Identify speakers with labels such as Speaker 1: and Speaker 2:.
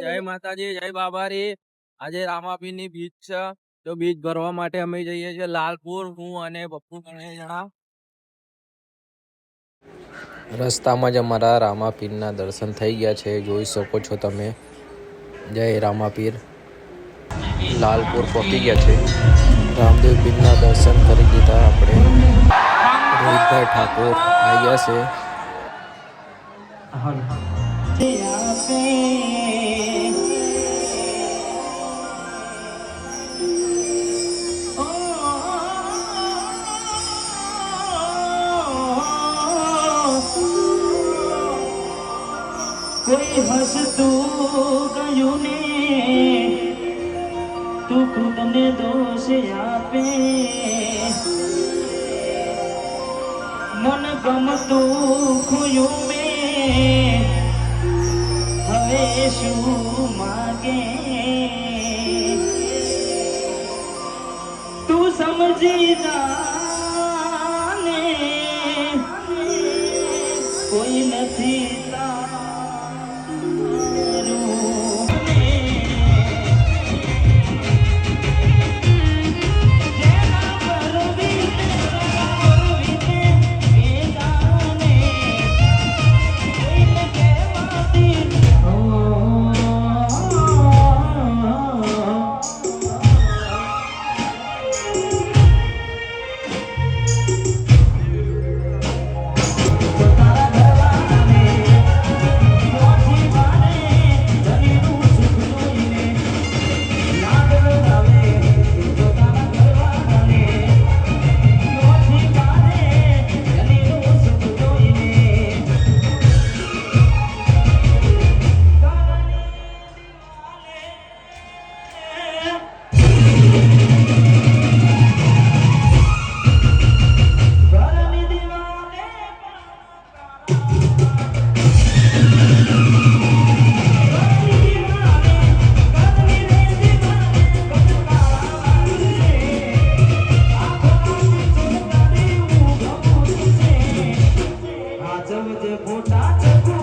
Speaker 1: જય માતાજી જય બાબારી. આજે રામાપીરની બીચ છે. તો બીચ ભરવા માટે અમે જઈએ છીએ લાલપુર હું અને પપ્પુ ત્રણેય જણા. રસ્તામાં જ અમારા રામાપીરના દર્શન થઈ ગયા છે. જોઈ શકો છો તમે. જય રામાપીર. લાલપુર પહોંચી ગયા છે. રામદેવ પીરના દર્શન કરી દીધા આપણે. રોહિતભાઈ ઠાકોર આવી ગયા છે.
Speaker 2: કોઈ હસતું ગયું ને તું ખુદને દોષ આપે મન ગમતું ખોયું મેં હવે શું માગે. તું સમજી જાને. કોઈ નથી মোটা চোখ